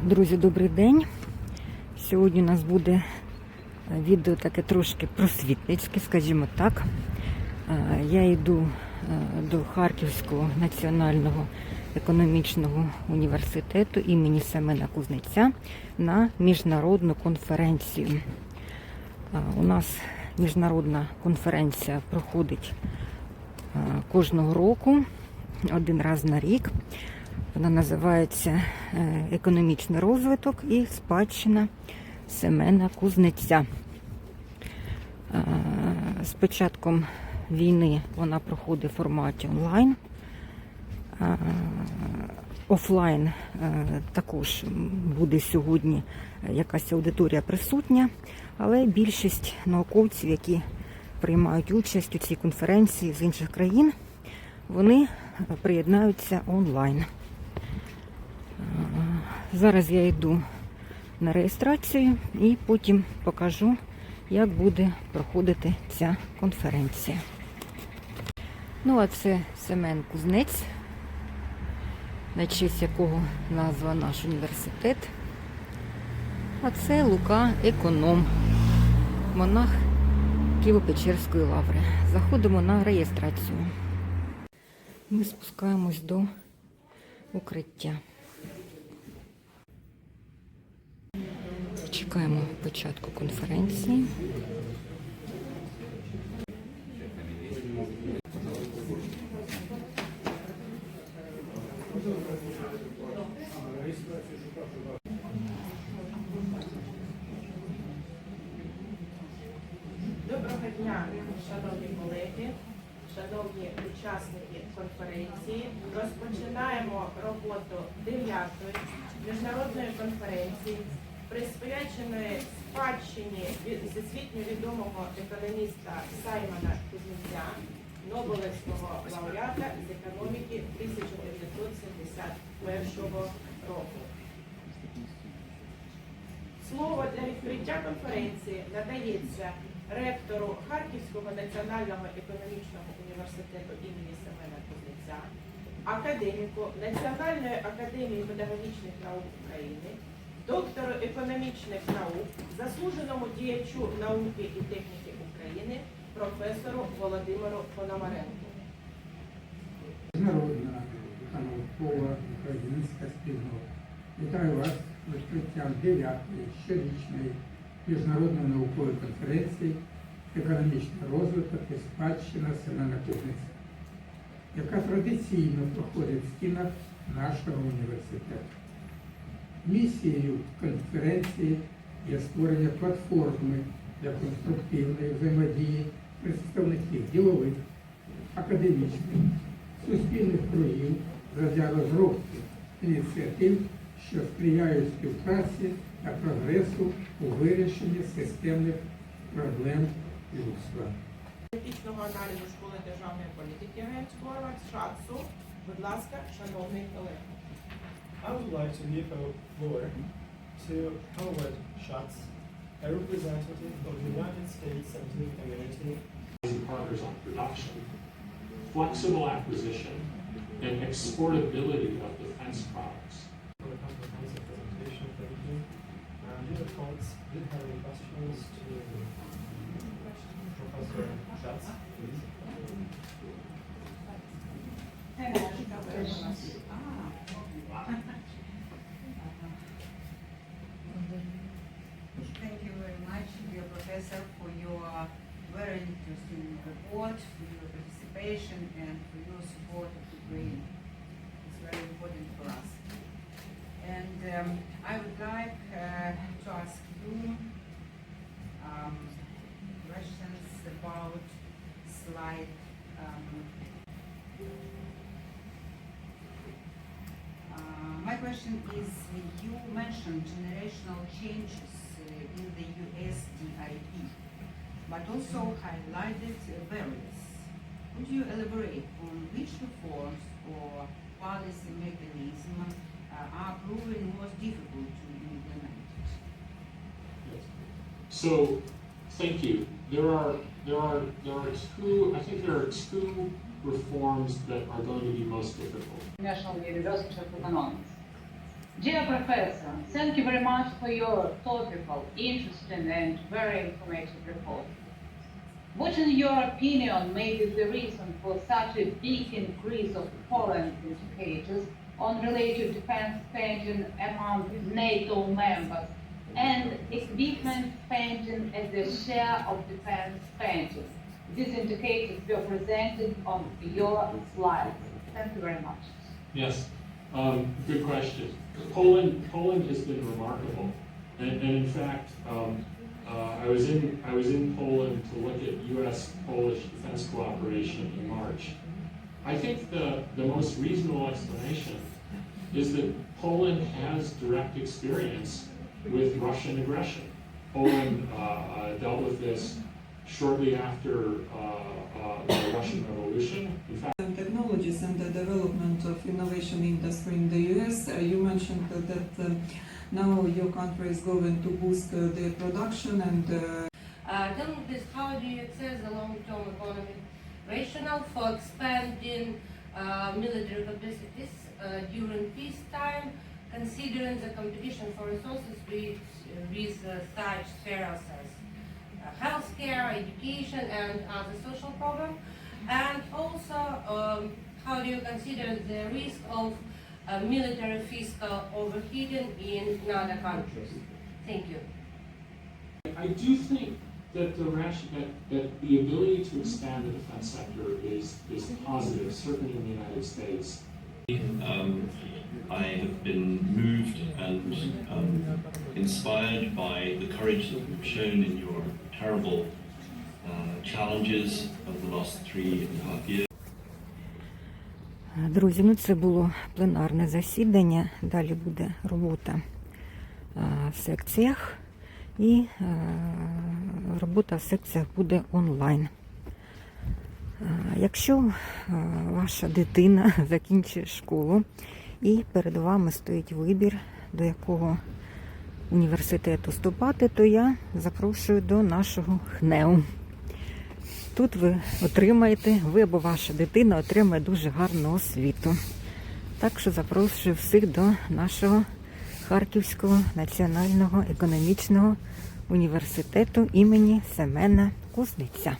Друзі, добрий день. Сьогодні у нас буде е, відео таке трошки просвітницьке, скажімо так. Е, Я йду е, до Харківського національного економічного університету імені Семена Кузнеця на міжнародну конференцію. У нас міжнародна конференція проходить кожного року, один раз на рік. Вона називається е, Економічний розвиток і спадщина Семена Кузнеця. Е, З початком війни вона проходить в форматі онлайн. Е, Офлайн також буде сьогодні якась аудиторія присутня, але більшість науковців, які приймають участь у цій конференції з інших країн, вони приєднаються онлайн. Зараз я йду на реєстрацію і потім покажу, як буде проходити ця конференція. Ну, а це Семен Кузнець, на честь якого назва наш університет. А це Лука Економ, монах Києво-Печерської лаври. Заходимо на реєстрацію. Ми спускаємось до укриття. Чекаємо початку конференції. Доброго дня, шановні колеги, шановні учасники конференції. Розпочинаємо роботу 9-ї міжнародної конференції, присвяченої спадщині всесвітньо відомого економіста Саймона Кузнеця, Нобелевського лауреата з економіки 1971 року. Слово для відкриття конференції надається ректору Харківського національного економічного університету імені Семена Кузнеця, академіку Національної академії педагогічних наук України, доктору економічних наук, заслуженому діячу науки і техніки України, професору Володимиру Пономаренку. Міжнародна наукова українська спільнота. Вітаю вас з відкриттям 9-ї щорічної міжнародної наукової конференції Економічний розвиток і спадщина Семена Кузнеця, яка традиційно проходить в стінах нашого університету. Місією конференції є створення платформи для конструктивної взаємодії представників ділових, академічних, суспільних кругів задля розробки ініціатив, що сприяють співпраці та прогресу у вирішенні системних проблем людства. Політичного аналізу школи державної політики Генського ШАЦу. Будь ласка, шановний колега. I would like to give a floor to Howard Schatz, a representative of the United States scientific community and partners on production, flexible acquisition, and exportability of defense products. for a comprehensive presentation. Thank you. Uh, do you folks did have any questions to Professor Schatz, please? Thank you very much, professor, for your very interesting report, for your participation, and for your support of Ukraine. It's very important for us. And um, I would like uh, to ask you um, questions about slide. Um, uh, my question is, you mentioned generational changes in the USDIP, but also highlighted various. Could you elaborate on which reforms or policy mechanism uh, are proving most difficult to implement? Yes. So, thank you. There are, there are, there are two, I think there are two reforms that are going to be most difficult. National University of Economics. Dear Professor, thank you very much for your thoughtful, interesting and very informative report. What in your opinion may be the reason for such a big increase of foreign indicators on related defense spending among NATO members and equipment spending as a share of defense spending? These indicators were presented on your slides. Thank you very much. Yes, um, good question. Poland, Poland has been remarkable. And, and in fact, um, uh, I was in, I was in Poland to look at US-Polish defense cooperation in March. I think the, the most reasonable explanation is that Poland has direct experience with Russian aggression. Poland uh, uh, dealt with this shortly after uh, uh, the Russian Revolution. In fact, technologies and the development of innovation industry in the US. Uh, you mentioned that, um, now your country is going to boost uh, their production and uh, Uh, tell me please, how do you assess the long-term economic rationale for expanding uh, military capacities uh, during peacetime, considering the competition for resources with, with uh, such spheres as uh, healthcare, education, and other social programs? And also, um, how do you consider the risk of uh, military fiscal overheating in other countries? Thank you. I do think that the ration, that, that the ability to expand the defense sector is, is positive, certainly in the United States. Um, I have been moved and um, inspired by the courage that you've shown in your terrible uh, challenges of the last three and a half years. Друзі, ну це було пленарне засідання. Далі буде робота е, в секціях. І е, робота в секціях буде онлайн. Е, Якщо ваша дитина закінчує школу і перед вами стоїть вибір, до якого університету вступати, то я запрошую до нашого ХНЕУ. Тут ви отримаєте, ви або ваша дитина отримає дуже гарну освіту. Так що запрошую всіх до нашого Харківського національного економічного університету імені Семена Кузниця.